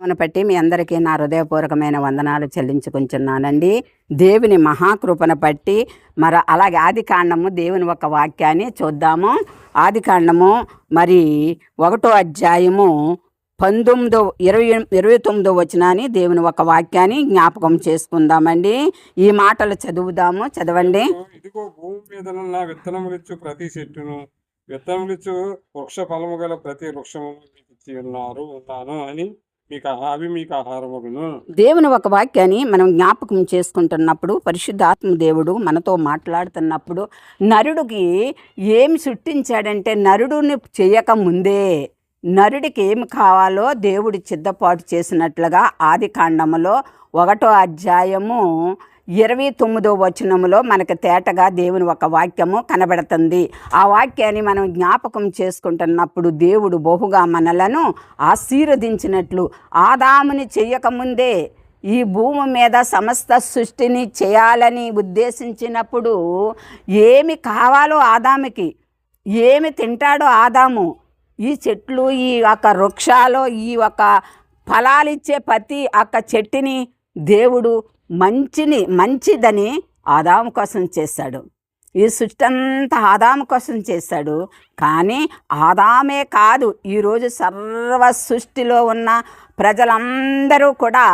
మన పట్టి మీ అందరికీ నా హృదయపూర్వకమైన వందనాలు చెల్లించుకుంటున్నానండి. దేవుని మహాకృపను బట్టి మరి అలాగే ఆది కాండము దేవుని ఒక వాక్యాన్ని చూద్దాము. ఆది కాండము మరి ఒకటో అధ్యాయము పంతొమ్మిదో ఇరవై ఇరవై తొమ్మిదో వచనాన్ని దేవుని ఒక వాక్యాన్ని జ్ఞాపకం చేసుకుందామండి. ఈ మాటలు చదువుదాము చదవండి. ఇదిగో భూమి మీద నా విత్తనములిచ్చు ప్రతి చెట్టును విత్తనములిచ్చు వృక్ష ఫలము గల ప్రతి వృక్షము ఇచ్చి ఉన్నారు ఉన్నాను అని మీకు అవి మీకు దేవుని ఒక వాక్యాన్ని మనం జ్ఞాపకం చేసుకుంటున్నప్పుడు పరిశుద్ధాత్మ దేవుడు మనతో మాట్లాడుతున్నప్పుడు నరుడికి ఏమి సృష్టించాడంటే నరుడుని చేయక ముందే నరుడికి ఏమి కావాలో దేవుడు చిద్దపాటు చేసినట్లుగా ఆది కాండములో ఒకటో అధ్యాయము ఇరవై తొమ్మిదో వచనములో మనకు తేటగా దేవుని ఒక వాక్యము కనబడుతుంది. ఆ వాక్యాన్ని మనం జ్ఞాపకం చేసుకుంటున్నప్పుడు దేవుడు బహుగా మనలను ఆశీర్వదించినట్లు ఆదాముని చెయ్యకముందే ఈ భూమి మీద సమస్త సృష్టిని చేయాలని ఉద్దేశించినప్పుడు ఏమి కావాలో ఆదాముకి ఏమి తింటాడో ఆదాము ఈ చెట్లు ఈ యొక్క వృక్షాలు ఈ యొక్క ఫలాలిచ్చే ప్రతి ఒక్క చెట్టుని దేవుడు మంచిని మంచిదని ఆదాము కోసం చేశాడు. ఈ సృష్టి అంతా ఆదాము కోసం చేశాడు. కానీ ఆదామే కాదు ఈరోజు సర్వ సృష్టిలో ఉన్న ప్రజలందరూ కూడా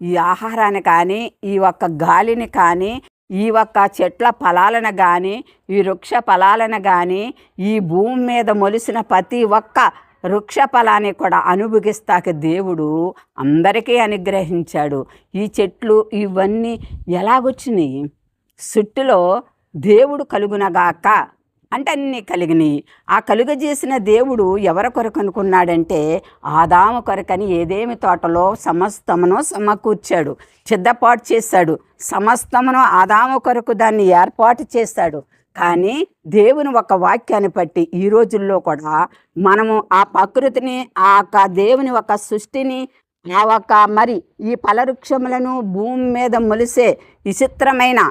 ఈ ఆహారాన్ని కానీ ఈ ఒక్క గాలిని కానీ ఈ ఒక్క చెట్ల ఫలాలను కానీ ఈ వృక్ష ఫలాలను కానీ ఈ భూమి మీద మొలిసిన ప్రతి ఒక్క వృక్ష ఫలాన్ని కూడా అనుభవిస్తాక దేవుడు అందరికీ అనుగ్రహించాడు. ఈ చెట్లు ఇవన్నీ ఎలాగొచ్చినాయి? సుట్టులో దేవుడు కలుగునగాక అంటే అన్నీ కలిగినాయి. ఆ కలుగజేసిన దేవుడు ఎవరి కొరకు అనుకున్నాడంటే ఆదాము కొరకని ఏదేమి తోటలో సమస్తమును సమకూర్చాడు. చిద్దపాటు చేశాడు. సమస్తమును ఆదాము కొరకు దాన్ని ఏర్పాటు చేశాడు. కానీ దేవుని ఒక వాక్యాన్ని బట్టి ఈ రోజుల్లో కూడా మనము ఆ ప్రకృతిని ఆ యొక్క దేవుని ఒక సృష్టిని ఆ ఒక మరి ఈ పలవృక్షములను భూమి మీద మొలిసే విచిత్రమైన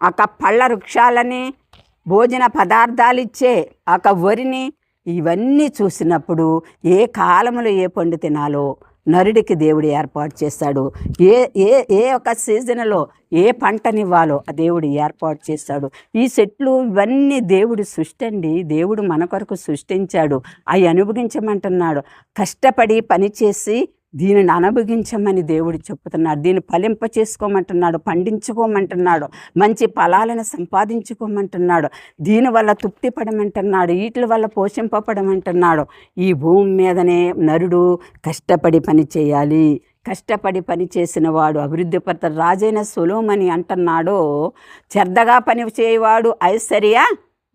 ఒక పళ్ళ వృక్షాలని భోజన పదార్థాలు ఇచ్చే ఒక వరిని ఇవన్నీ చూసినప్పుడు ఏ కాలంలో ఏ పండు తినాలో నరుడికి దేవుడు ఏర్పాటు చేస్తాడు. ఏ ఏ ఏ ఒక సీజన్లో ఏ పంటనివ్వాలో ఆ దేవుడు ఏర్పాటు చేస్తాడు. ఈ చెట్లు ఇవన్నీ దేవుడు సృష్టి అండి దేవుడు మన కొరకు సృష్టించాడు. అవి అనుభవించమంటున్నాడు. కష్టపడి పనిచేసి దీనిని అనుభవించమని దేవుడు చెప్తున్నాడు. దీన్ని ఫలింప చేసుకోమంటున్నాడు పండించుకోమంటున్నాడు మంచి ఫలాలను సంపాదించుకోమంటున్నాడు దీనివల్ల తృప్తి పడమంటున్నాడు వీటి వల్ల పోషింపబడమంటున్నాడు. ఈ భూమి మీదనే నరుడు కష్టపడి పని చేయాలి. కష్టపడి పని చేసిన వాడు అభివృద్ధి పడతాడు రాజైన సులోమని అంటున్నాడు. చెడ్డగా పని చేయవాడు ఐశ్వర్య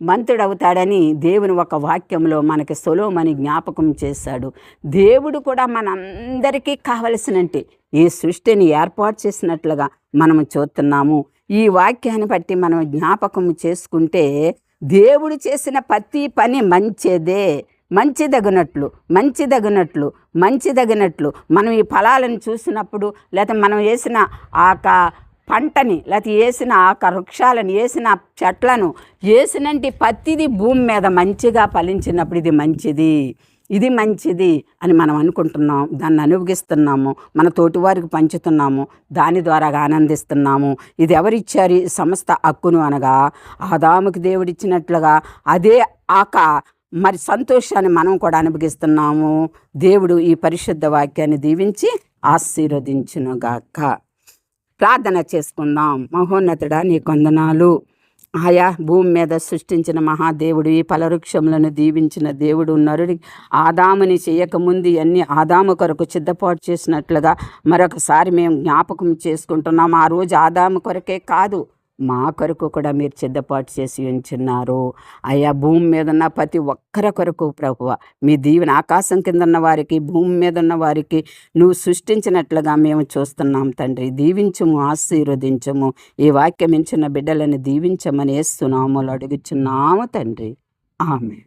మంతుడవుతాడని దేవుని ఒక వాక్యంలో మనకి సొలోమని జ్ఞాపకం చేశాడు. దేవుడు కూడా మనందరికీ కావలసినంటే ఈ సృష్టిని ఏర్పాటు చేసినట్లుగా మనము చూస్తున్నాము. ఈ వాక్యాన్ని బట్టి మనం జ్ఞాపకం చేసుకుంటే దేవుడు చేసిన ప్రతి పని మంచిదే మంచిదగినట్లు మంచిదగినట్లు మంచిదగినట్లు. మనం ఈ ఫలాలను చూసినప్పుడు లేకపోతే మనం వేసిన ఆ పంటని లేకపోతే వేసిన వృక్షాలను వేసిన చెట్లను వేసినంటి పత్తిది భూమి మీద మంచిగా ఫలించినప్పుడు ఇది మంచిది. ఇది మంచిది అని మనం అనుకుంటున్నాం దాన్ని అనుభవిస్తున్నాము మన తోటివారికి పంచుతున్నాము దాని ద్వారా ఆనందిస్తున్నాము. ఇది ఎవరిచ్చారు? ఈ హక్కును అనగా ఆదాముకి దేవుడిచ్చినట్లుగా అదే ఆక మరి సంతోషాన్ని మనం కూడా అనుభవిస్తున్నాము. దేవుడు ఈ పరిశుద్ధ వాక్యాన్ని దీవించి ఆశీర్వదించునుగాక. ప్రార్థన చేసుకుందాం. మహోన్నతుడా నీ కొందనాలు ఆయా భూమి మీద సృష్టించిన మహాదేవుడు ఈ ఫలవృక్షములను దీవించిన దేవుడు నరుడి ఆదాముని చేయకముందు అన్ని ఆదాము కొరకు సిద్ధపాటు చేసినట్లుగా మరొకసారి మేము జ్ఞాపకం చేసుకుంటున్నాం. ఆ రోజు ఆదాము కొరకే కాదు. మా కొరకు కూడా మీరు సిద్ధపాటు చేసి ఉంచున్నారు. అయ్యా భూమి మీద ఉన్న ప్రతి ఒక్కరి కొరకు ప్రభువ మీ దీవెన ఆకాశం కింద ఉన్న వారికి భూమి మీద ఉన్న వారికి నువ్వు సృష్టించినట్లుగా మేము చూస్తున్నాం తండ్రి. దీవించము ఆశీర్వదించము. ఈ వాక్యం ఇచ్చిన బిడ్డలను దీవించమని వేస్తున్నాము అడుగుచున్నాము తండ్రి. ఆమె